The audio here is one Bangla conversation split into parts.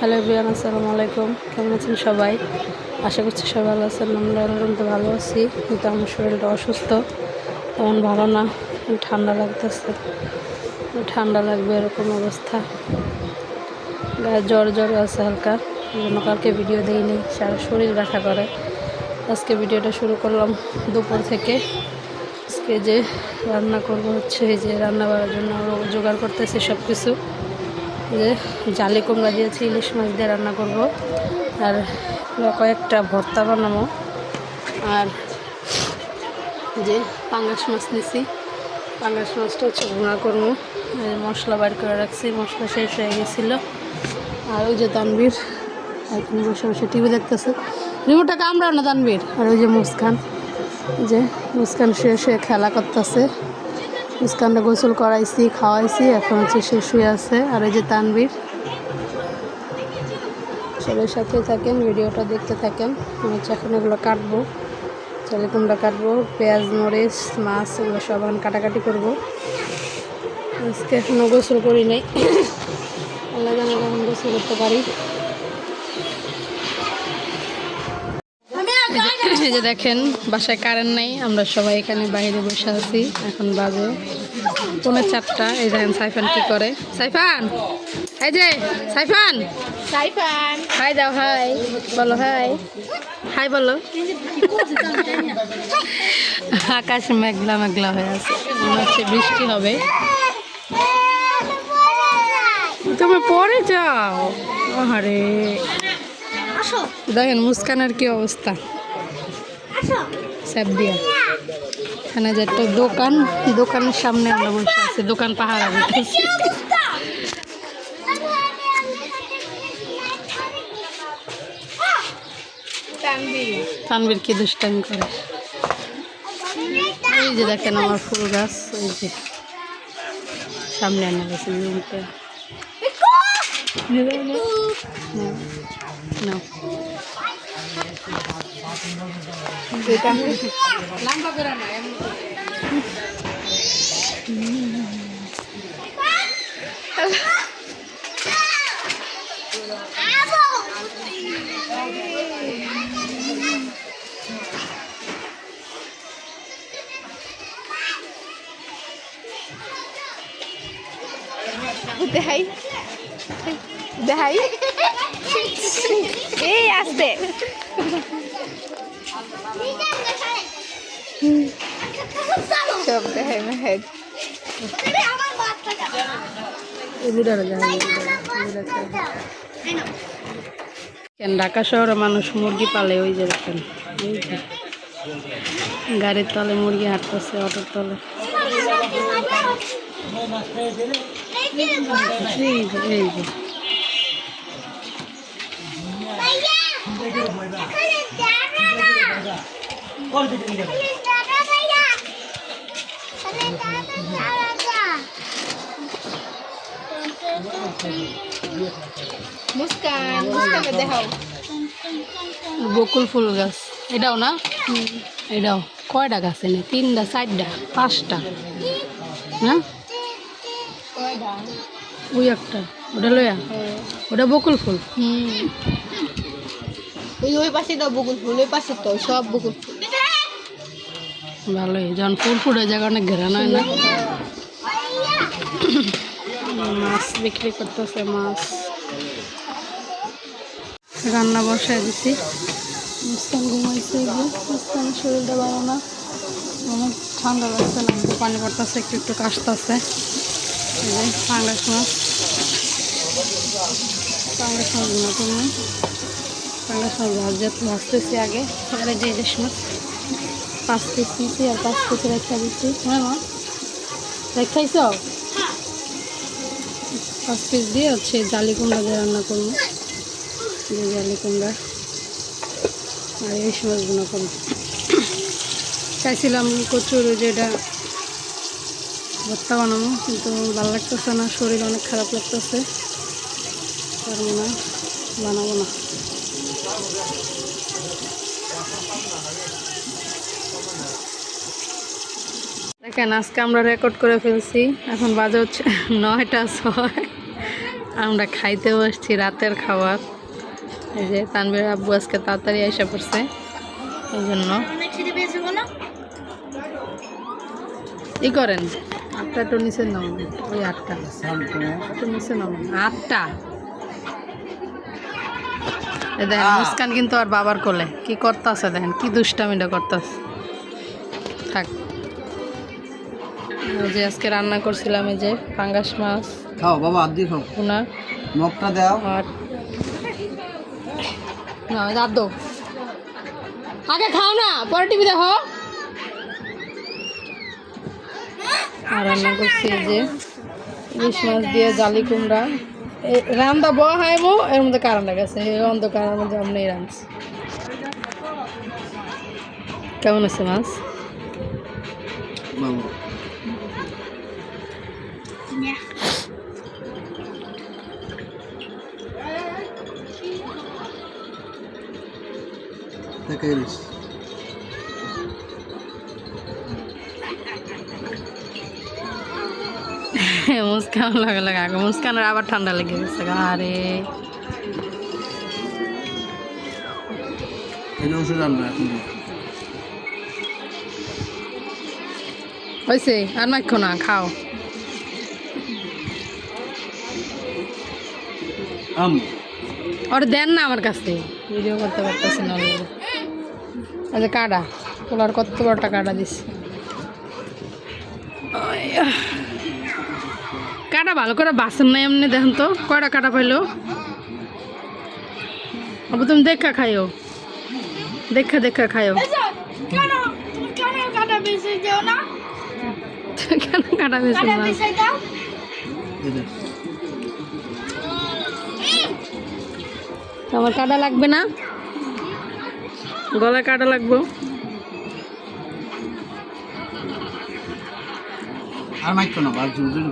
হ্যালো বিয়ান আসসালামু আলাইকুম। কেমন আছেন সবাই? আশা করছি সবাই ভালো আছেন, আমরা তো ভালো আছি। কিন্তু আমার শরীরটা অসুস্থ, তেমন ভালো না, ঠান্ডা লাগতেছে। ঠান্ডা লাগবে এরকম অবস্থা। গায়ে জ্বর জ্বর আছে হালকা জন্য কালকে ভিডিও দিইনি, সারা শরীর ব্যথা করে। আজকে ভিডিওটা শুরু করলাম দুপুর থেকে। আজকে যে রান্না করব হচ্ছে যে রান্না করার জন্য জোগাড় করতেছি সব কিছু জালি কুমড়া দিয়েছি, ইলিশ মাছ দিয়ে রান্না করব। আর কয়েকটা ভর্তা বানাবো। আর যে পাঙ্গাস মাছ নিছি পাঙ্গাস মাছটা হচ্ছে ভুনা করব। মশলা বার করে রাখছি, মশলা শেষ হয়ে গেছিল। আর ওই যে তানবীর এখন বসে বসে টিভি দেখতেছে। রিমোটটা কামড়াও না তানবীর আর ওই যে মুস্কান যে মুস্কান শুয়ে শুয়ে খেলা করতেছে। মুস্কানটা গোসল করাইছি, খাওয়াইছি, এখন হচ্ছে সে শুয়ে আছে। আর এই যে তানবীর সবাই সাথে থাকেন, ভিডিওটা দেখতে থাকেন। আমি হচ্ছে এখন এগুলো কাটবো। চালিকুমটা কাটবো, পেঁয়াজ, মরিচ, মাছ, এগুলো সব এখন কাটাকাটি করব। আজকে এখনও গোসল করি নাই। আল্লাহ জানে কখন গোসল করতে পারি। এই যে দেখেন বাসায় কারেন্ট নাই আমরা সবাই এখানে বাইরে বসে আছি। এখন বাজে পৌনে চারটা। এই দেখেন সাইফান কি করে? সাইফান! এই যে সাইফান! সাইফান! হাই দাও হাই। বলো হাই। হাই বলো। আকাশ মেঘলা মেঘলা হয়ে আছে। মনে হচ্ছে বৃষ্টি হবে। তুমি পরে যাও। আরে দেখেন মুস্কানের কি অবস্থা? আসো এখানে যে একটা দোকান দোকানের সামনে আমরা বসে আছি দোকান পাহারা দিতেছি। তানবীর কি দুষ্টামি করে? এই যে দেখেন আমার ফুল গাছ ওই যে। সামনে আনা গেছে না লম্বা করে না দেখাই। দেখাই। এই আসতে। সব দেখাই মেহেদ ঢাকা শহরে মানুষ মুরগি পালে, ওই যে দেখেন গাড়ির তলে মুরগি হাঁটতেছে, অটোর তলে। এই যে এই যে মুস্কান মুস্কানকে দেখাও। বকুল ফুল গাছ। এটাও না? এটাও। কয়টা গাছ এনে? তিনটা চারটা পাঁচটা? হ্যাঁ? ওই একটা ওটা লইয়া ওটা বকুল ফুল? হুম। ওই ওই পাশে তো বকুল ফুল ওই পাশে তো সব বকুল ফুল। ভালোই যখন ফুল ফুটে জায়গা অনেক ঘেরানো হয় না? মাছ বিক্রি করতেছে মাছ। রান্না বসায় দিছি। মুস্কান ঘুমাইছে এই যে মুস্কানের শরীরটা ভালো না। অনেক ঠান্ডা লাগছে না পানি পড়তেছে একটু একটু কাশতেছে। মাছ মাছ মাছ ভাজতে ভাজতেছি আগে যে ইলিশ মাছ পাঁচ পিস আর পাঁচ পিস দিচ্ছি হ্যাঁ পাঁচ পিস দিয়ে হচ্ছে জালি কুমড়া দিয়ে রান্না করব জালি কুমড়া আর এই মাছগুলো করব চাইছিলাম কচুর যেটা ভর্তা বানাবো কিন্তু ভালো লাগতেছে না শরীর অনেক খারাপ লাগতেছে। পারব না বানাবো না। দেখেন আজকে আমরা রেকর্ড করে ফেলছি এখন বাজে হচ্ছে নয়টা ছয়। আমরা খাইতে বসছি রাতের খাবার। এই যে তানবীর আব্বু আজকে তাড়াতাড়ি এসে পড়ছে এই জন্য। ই করেন? আটটা একটু নিচে নাম ওই আটটা। একটু নিচে নাম। আটটা? দেখেন মুস্কান কিন্তু আর বাবার কোলে। কি করতেছে দেখেন কি দুষ্টামিটা করতেছে। থাক। যে আজকে রান্না করছিলাম এই যে পাঙ্গাস মাছ। খাও বাবা আদি খাও। নখটা দাও। আর না রাত দো আগে খাও না পরে টিভি দেখো। রান্না করছি যে ইলিশ মাছ দিয়ে জালি কুমড়া। রান্দা বয়া হয় মো এর মধ্যে কারণটা গেছে এই অন্ধকারের মধ্যে আপনি রাঁধছি। কেমন আছে মাছ? বাবা দেখাই মুস্কান লাগে লাগে আগে। মুস্কানের আবার ঠান্ডা লেগে গেছে আরে। হয়েছে আর মাখো না খাও। ওর দেন না আমার কাছে। ভিডিও করতে পারতেছি না যে কাটা পোলার কত বড়টা কাটা দিছি। কাটা ভালো করে বাসন নাই এমনি দেখেন তো কয়টা কাটা পাইলো? আবু তুমি দেখা খাইও। দেখা দেখা খাইও। কেন কাটা বেশি না। আমার কাটা লাগবে না? গলায় কাটা লাগবে? আর মাইকো না আর জোর জোর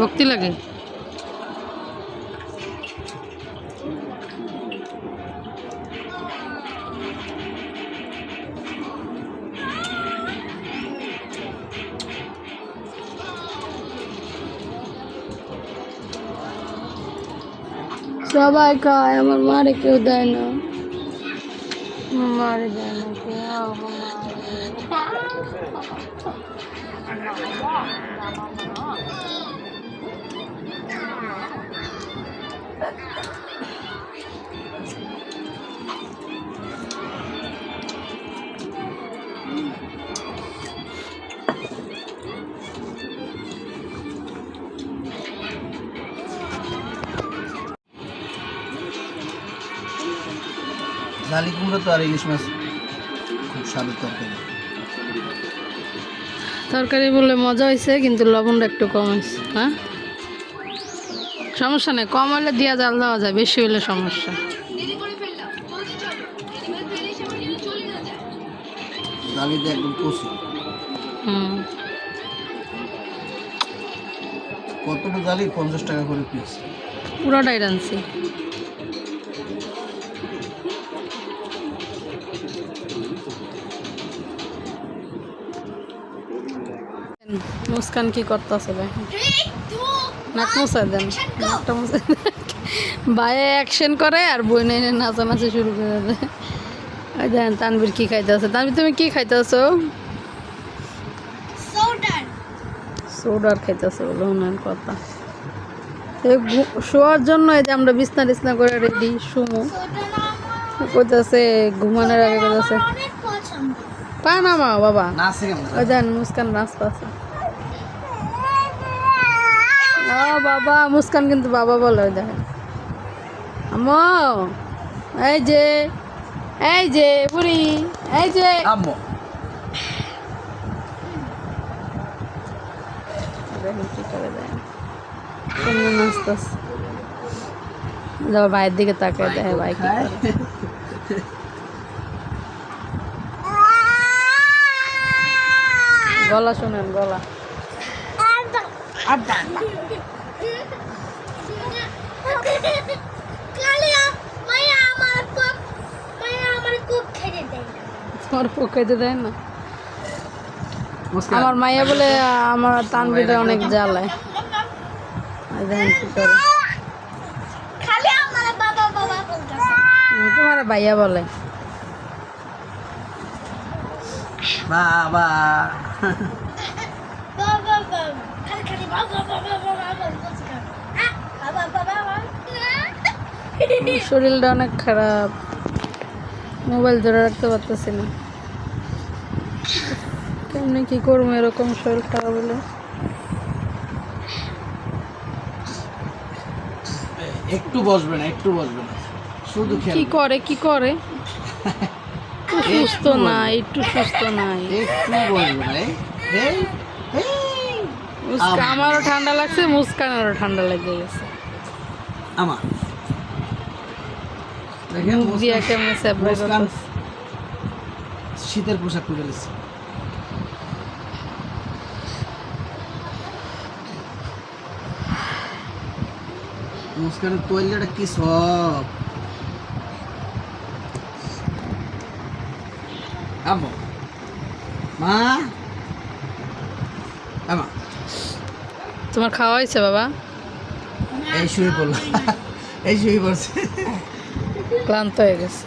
ভক্তি লাগে? সবাই খায় আমার মারে কেউ দেয় না। মারে দেয় না কেউ জালি কুমড়ো তো আর ইলিশ মাছ খুব স্বাদের তরকারি। তরকারি বললে মজা হয়েছে কিন্তু লবণটা একটু কম হয়েছে হ্যাঁ? সমস্যা নেই কম হলে দিয়া জাল দেওয়া যায় বেশি হলে সমস্যা। জালিতে একদম কষি। হুম। কতটা পঞ্চাশ টাকা করে পিস পুরোটাই রাঁধছি। মুস্কান কি করতেছে ভাই? নাক মুছাই দেন নাকটা মুছাই ভাইয়ে অ্যাকশন করে আর বই নেই নাচানাচি শুরু করে দেয়। ওই দেন তানবির কি খাইতেছে তানবির তুমি কি খাইতেছো সোডার খাইতেছে বলে উনার কথা। এই শোয়ার জন্য এই যে আমরা বিছনা টিছনা করে রেডি শুমু কইতাছে ঘুমানোর আগে পছন্দ। পা না মা বাবা ওই দেন মুস্কান নাচ পাচ্ছে ও বাবা মুস্কান কিন্তু বাবা বলে দেখেন। আমো এই যে এই যে পুরি এই যে। আম্মু। যাবার ভাইয়ের দিকে তাকায় দেখে ভাই কি গলা শোনেন গলা। কালিয়া মাইয়া আমার পোকাইতে দেয় না? আমার মাইয়া বলে আমার তানবিটা অনেক জ্বালায়। আর দেখেন কি করে? খালি আমার বাবা বাবা বলতেছে। উম, তোমার ভাইয়া বলে। বাবা। বাবা বাবা খালি খালি বাবা বাবা বাবা বলতেছে। বাবা বাবা বাবা শরীরটা অনেক খারাপ। মোবাইল ধরে রাখতে পারতেছি না। কেমনি কি করব এরকম শরীর খারাপ হলে? একটু বসবে না একটু বসবে না। শুধু কি করে কি করে? সুস্থ নাই একটু সুস্থ নাই একটু বসবে না। মুস্কা আমারও ঠান্ডা লাগছে মুস্কানেরও ঠান্ডা লেগে গেছে। আমার দেখেন মুস্কান- শীতের পোশাক পরে নিচ্ছে মুস্কানের তোয়ালিটা কি সব? আম্মু মা? আমা। তোমার খাওয়া হয়েছে বাবা? এই শুয়ে পড়ল। এই শুয়ে পড়ছে। ক্লান্ত হয়ে গেছে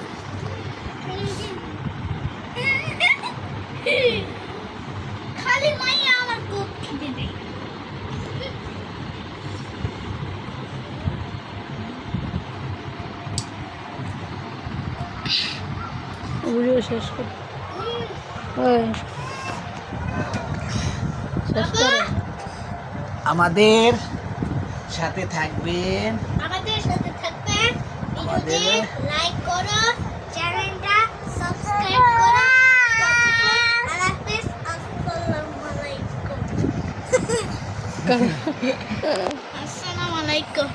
খালি মাইয়া আমার কোপ খেতে দেয় ভিডিও শেষ করে। ওই। শেষ করে। আমাদের সাথে থাকবেন। আমাদের সাথে থাকবে আমাদের- লাইক করো চ্যানেলটা সাবস্ক্রাইব করো আসসালামু আলাইকুম।